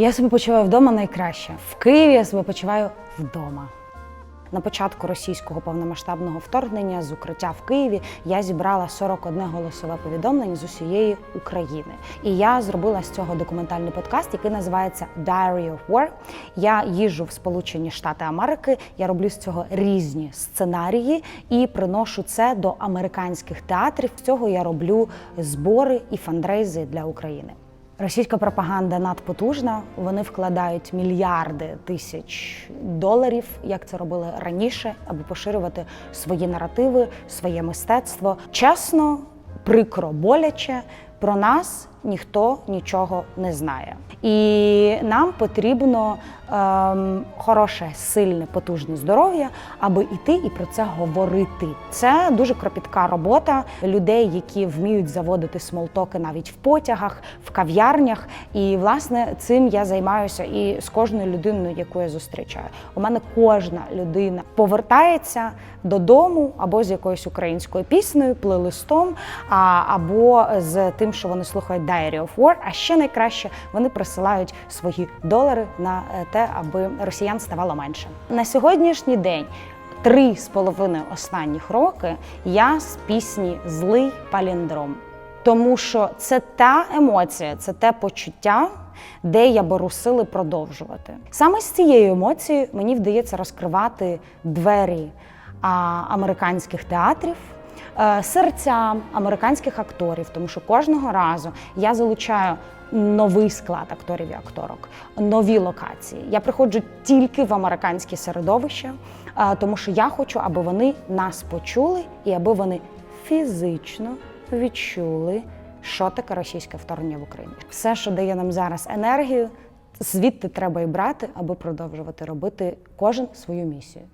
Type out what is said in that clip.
Я себе почуваю вдома найкраще. В Києві я себе почуваю вдома. На початку російського повномасштабного вторгнення з укриття в Києві я зібрала 41 голосове повідомлення з усієї України. І я зробила з цього документальний подкаст, який називається Diary of War. Я їжджу в Сполучені Штати Америки. Я роблю з цього різні сценарії і приношу це до американських театрів. З цього я роблю збори і фандрейзи для України. Російська пропаганда надпотужна. Вони вкладають мільярди тисяч доларів, як це робили раніше, аби поширювати свої наративи, своє мистецтво. Чесно, прикро, боляче. Про нас ніхто нічого не знає. І нам потрібно ем, хороше, сильне, потужне здоров'я, аби йти і про це говорити. Це дуже кропітка робота людей, які вміють заводити смолтоки навіть в потягах, в кав'ярнях. І власне цим я займаюся і з кожною людиною, яку я зустрічаю. У мене кожна людина повертається додому або з якоюсь українською піснею, плейлистом, а, або з тим, що вони слухають Diary of War, А ще найкраще вони присилають свої долари на е, те, аби росіян ставало менше. На сьогоднішній день. Три з половиною останніх роки я з пісні Злий паліндром. Тому що це та емоція, це те почуття, де я беру сили продовжувати. Саме з цією емоцією мені вдається розкривати двері а, американських театрів. Е, Серця американських акторів, тому що кожного разу я залучаю новий склад акторів і акторок, нові локації. Я приходжу тільки в американське середовище, тому що я хочу, аби вони нас почули і аби вони фізично відчули, що таке російське вторгнення в Україні. Все, що дає нам зараз енергію, звідти треба і брати, аби продовжувати робити кожен свою місію.